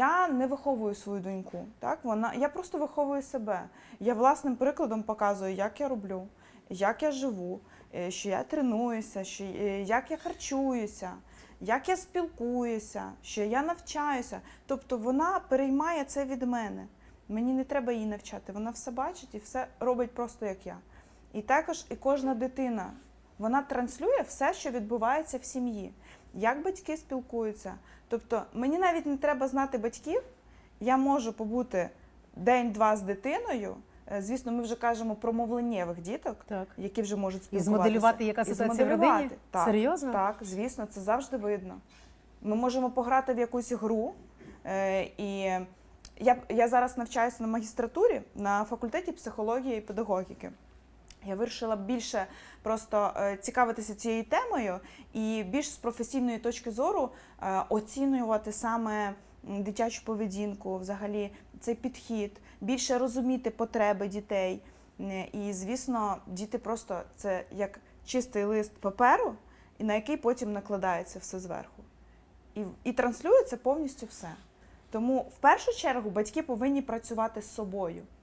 я не виховую свою доньку. Так? Вона, я просто виховую себе. Я власним прикладом показую, як я роблю, як я живу, е, що я тренуюся, що, е, як я харчуюся, як я спілкуюся, що я навчаюся. Тобто вона переймає це від мене. Мені не треба її навчати. Вона все бачить і все робить просто як я. І також і кожна дитина вона транслює все, що відбувається в сім'ї, як батьки спілкуються. Тобто мені навіть не треба знати батьків, я можу побути день-два з дитиною. Е, Звісно, ми вже кажемо про мовленнєвих діток, Так. які вже можуть І спілкуватися. змоделювати, яка ситуація в родині? Так, Серйозно? Так, звісно, це завжди видно. Ми можемо пограти в якусь гру. Е, і я, я зараз навчаюся на магістратурі на факультеті психології і педагогіки. Я вирішила більше просто е, цікавитися цією темою і більш з професійної точки зору е, оцінювати саме дитячу поведінку, взагалі цей підхід, більше розуміти потреби дітей. І, звісно, діти просто це як чистий лист паперу, і на який потім накладається все зверху. І, і транслюється повністю все. Тому в першу чергу батьки повинні працювати з собою.